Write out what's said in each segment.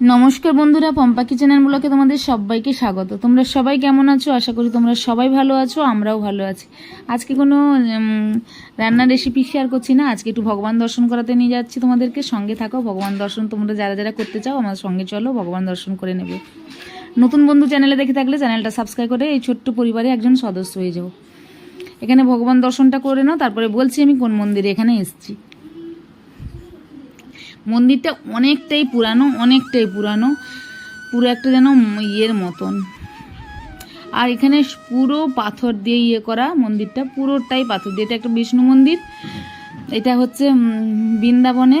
নমস্কার বন্ধুরা, পম্পা কিচেনের ব্লকে তোমাদের সবাইকে স্বাগত। তোমরা সবাই কেমন আছো? আশা করি তোমরা সবাই ভালো আছো, আমরাও ভালো আছি। আজকে কোনো রান্নার রেসিপি শেয়ার করছি না। আজকে একটু ভগবান দর্শন করাতে নিয়ে যাচ্ছি তোমাদেরকে। সঙ্গে থাকো, ভগবান দর্শন তোমরা যারা যারা করতে চাও, আমার সঙ্গে চলো, ভগবান দর্শন করে নেবে। নতুন বন্ধু চ্যানেলে দেখে থাকলে চ্যানেলটা সাবস্ক্রাইব করে এই ছোট্ট পরিবারে একজন সদস্য হয়ে যাও। এখানে ভগবান দর্শনটা করে নাও, তারপরে বলছি আমি কোন মন্দিরে এখানে এসেছি। মন্দিরটা অনেকটাই পুরানো অনেকটাই পুরানো, পুরো একটা যেন ইয়ের মতন। আর এখানে পুরো পাথর দিয়ে ইয়ে করা মন্দিরটা, পুরোটাই পাথর দিয়ে। এটা একটা বিষ্ণু মন্দির, এটা হচ্ছে বৃন্দাবনে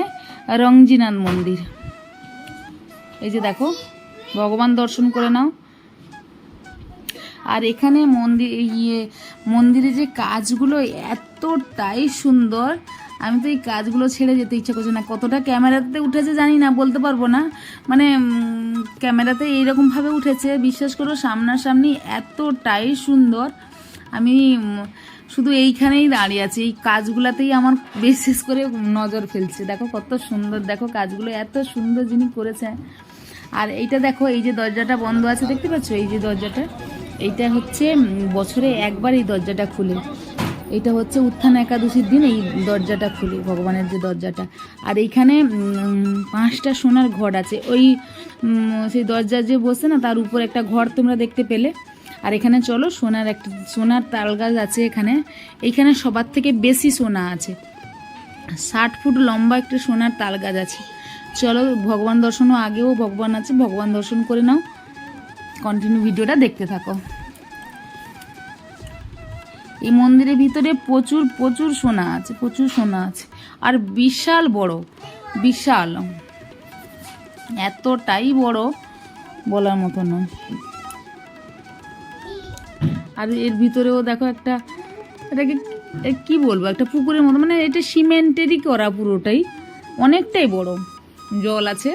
রংজিনাথ মন্দির। এই যে দেখো, ভগবান দর্শন করে নাও। আর এখানে মন্দির ইয়ে মন্দিরে যে কাজগুলো এতটাই সুন্দর আমি তো এই কাজগুলো ছেড়ে যেতে ইচ্ছা করছে না। কতটা ক্যামেরাতে উঠেছে জানি না, বলতে পারব না। মানে ক্যামেরাতে এইরকমভাবে উঠেছে। বিশ্বাস করো, সামনাসামনি এতটাই সুন্দর। আমি শুধু এইখানেই দাঁড়িয়ে আছি। এই কাজগুলাতেই আমার বিশেষ করে নজর ফেলছে। দেখো কত সুন্দর, দেখো কাজগুলো এত সুন্দর যিনি করেছে। আর এইটা দেখো, এই যে দরজাটা বন্ধ আছে, দেখতে পাচ্ছ? এই যে দরজাটা, এইটা হচ্ছে বছরে একবার এই দরজাটা খুলে। এটা হচ্ছে উত্থান একাদশীর দিন, এই দরজাটা খুলে, ভগবানের যে দরজাটা। আর এইখানে পাঁচটা সোনার ঘর আছে। ওই সেই দরজা যে বসে না, তার উপর একটা ঘর তোমরা দেখতে পেলে। আর এখানে চলো, সোনার একটা, সোনার তাল গাছ আছে এখানে। এইখানে সবার থেকে বেশি সোনা আছে। ষাট ফুট লম্বা একটা সোনার তাল গাছ আছে। চলো, ভগবান দর্শনও আগেও ভগবান আছে, ভগবান দর্শন করে নাও। কন্টিনিউ ভিডিওটা দেখতে থাকো। এই মন্দিরের ভিতরে প্রচুর প্রচুর সোনা আছে, প্রচুর সোনা আছে। আর বিশাল বড়, বিশাল। এতটাই বড় বলার মতো নয়। আর এর ভিতরেও দেখো একটা, এটাকে কি বলব? একটা পুকুরের মতো মানে এটা সিমেন্টেরই করা পুরোটাই। অনেকটাই বড়। জল আছে।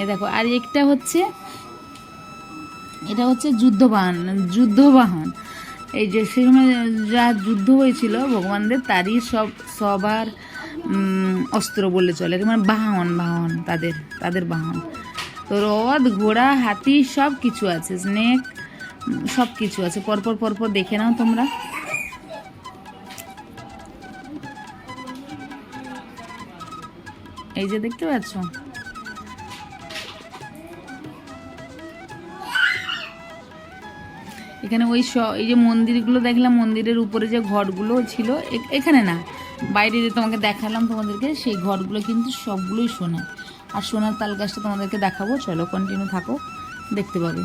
এই দেখো, আর একটা হচ্ছে, এটা হচ্ছে যুদ্ধবাহন যুদ্ধবাহন। এই যে সময় যা যুদ্ধ হয়েছিল ভগবানদের তারই সব, সবার অস্ত্র বলে চলে। মানে বাহন বাহন, তাদের তাদের বাহন। তো রথ, ঘোড়া, হাতি সব কিছু আছে স্নেক সব কিছু আছে। পরপর পরপর দেখে নাও তোমরা। এই যে দেখতে পাচ্ছ? এখানে ওই স- এই যে মন্দিরগুলো দেখলাম, মন্দিরের উপরে যে ঘরগুলো ছিল এখানে না, বাইরে যে তোমাকে দেখালাম তোমাদেরকে, সেই ঘরগুলো কিন্তু সবগুলোই সোনা। আর সোনার তাল গাছটা তোমাদেরকে দেখাবো, চলো কন্টিনিউ থাকো, দেখতে পাবে।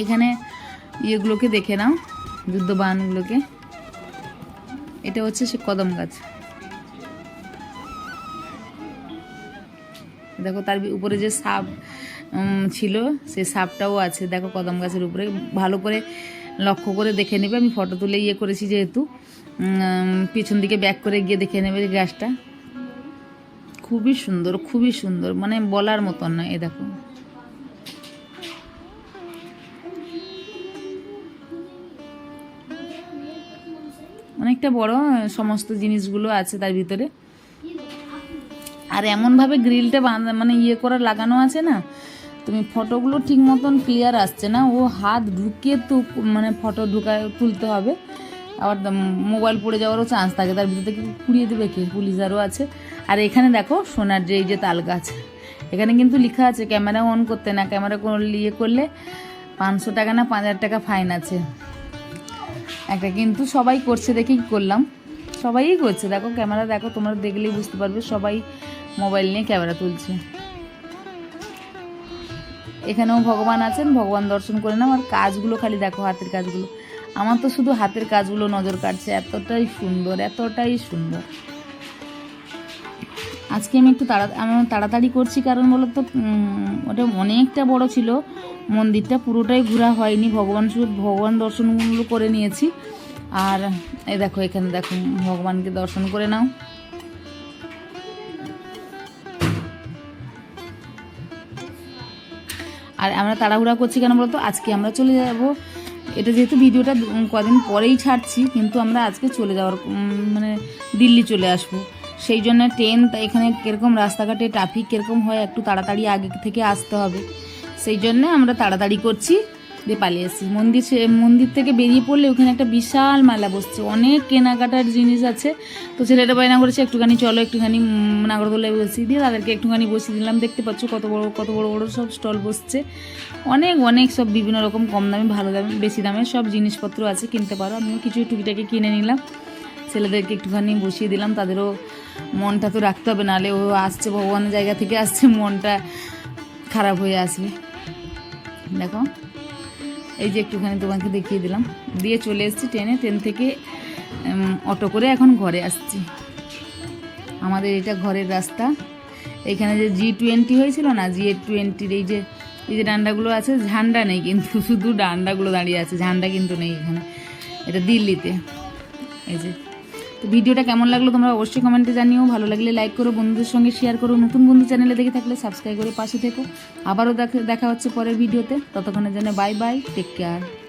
এখানে ইয়েগুলোকে দেখে নাও, যুদ্ধবাহনগুলোকে। এটা হচ্ছে সে কদম গাছ। দেখো তার উপরে যে সাপ ছিল, সে সাপটাও আছে। দেখো কদম গাছের উপরে। ভালো করে লক্ষ্য করে দেখে নেবে। আমি ফটো তুলে ইয়ে করেছি যেহেতু। পিছন দিকে ব্যাক করে গিয়ে দেখে নেবে গাছটা। খুবই সুন্দর খুবই সুন্দর। মানে বলার মতন নয়, এ দেখো। অনেকটা বড়, সমস্ত জিনিসগুলো আছে তার ভিতরে। আর এমনভাবে গ্রিলটা বাঁধা মানে ইয়ে করা লাগানো আছে না, তুমি ফটোগুলো ঠিক মতন ক্লিয়ার আসছে না। ও হাত ঢুকিয়ে তো মানে ফটো ঢুকায়, তুলতে হবে। আবার মোবাইল পড়ে যাওয়ারও চান্স থাকে, তার ভিতরে থেকে কুড়িয়ে দেবে কি? পুলিশ আরও আছে। আর এখানে দেখো, সোনার যে এই যে তাল গাছ, এখানে কিন্তু লেখা আছে ক্যামেরা অন করতে না ক্যামেরা ইয়ে করলে পাঁচশো টাকা না পাঁচ হাজার টাকা ফাইন আছে। একটা কিন্তু সবাই করছে দেখেই করলাম? সবাই করছে। দেখো ক্যামেরা দেখো তোমরা দেখলেই বুঝতে পারবে সবাই মোবাইল নিয়ে ক্যামেরা তুলছে। এখানেও ভগবান আছেন, ভগবান দর্শন করে নাও। আর কাজগুলো খালি দেখো হাতের কাজগুলো। আমার তো শুধু হাতের কাজগুলো নজর কাটছে এতটাই সুন্দর এতটাই সুন্দর। আজকে আমি একটু তাড়া আমি তাড়াতাড়ি করছি কারণ বলতো ওটা অনেকটা বড় ছিল। মন্দিরটা পুরোটাই ঘোরা হয়নি। ভগবান শুধু ভগবান দর্শনগুলো করে নিয়েছি। আর এই দেখো, এখানে দেখো, ভগবানকে দর্শন করে নাও। আর আমরা তাড়াহুড়া করছি কেন বলতো? আজকে আমরা চলে যাব। এটা যেহেতু ভিডিওটা কদিন পরেই ছাড়ছি, কিন্তু আমরা আজকে চলে যাওয়ার মানে দিল্লি চলে আসব। সেই জন্য ট্রেন এখানে কীরকম রাস্তাঘাটে ট্রাফিক কীরকম হয়, একটু তাড়াতাড়ি আগে থেকে আসতে হবে। সেই জন্যে আমরা তাড়াতাড়ি করছি। দিয়ে পালিয়ে এসেছি মন্দির মন্দির থেকে বেরিয়ে পড়লে ওখানে একটা বিশাল মেলা বসছে। অনেক কেনাকাটার জিনিস আছে। তো ছেলেটা বায়না করেছে, একটুখানি চলো, একটুখানি নাগরদোলায় বসিয়ে দিয়ে তাদেরকে একটুখানি বসিয়ে দিলাম। দেখতে পাচ্ছ কত বড় কত বড় বড় সব স্টল বসছে। অনেক অনেক সব বিভিন্ন রকম কম দামে, ভালো দামে, বেশি দামে সব জিনিসপত্র আছে কিনতে পারো। আমিও কিছু টুকিটাকি কিনে নিলাম। ছেলেদেরকে একটুখানি বসিয়ে দিলাম। তাদেরও মনটা তো রাখতে হবে, নাহলে ও আসছে, ভগবানের জায়গা থেকে আসছে, মনটা খারাপ হয়ে আসবে। দেখো। এই যে একটুখানি তোমাকে দেখিয়ে দিলাম। দিয়ে চলে এসেছি ট্রেনে। ট্রেন থেকে অটো করে এখন ঘরে আসছি। আমাদের এটা ঘরের রাস্তা। এখানে যে জি টোয়েন্টি হয়েছিল না, জি টোয়েন্টির এই যে এই যে ডান্ডাগুলো আছে, ঝান্ডা নেই কিন্তু, শুধু ডান্ডাগুলো দাঁড়িয়ে আছে, ঝান্ডা কিন্তু নেই এখানে। এটা দিল্লিতে। এই যে তো ভিডিওটা কেমন লাগল তোমরা অবশ্যই কমেন্টে জানিও। ভালো লাগলে লাইক করো, বন্ধুদের সঙ্গে শেয়ার করো, নতুন বন্ধু চ্যানেলে দেখে থাকলে সাবস্ক্রাইব করে পাশে থেকো। আবারও দেখা হচ্ছে পরের ভিডিওতে। ততক্ষণের জন্য বাই বাই টেক কেয়ার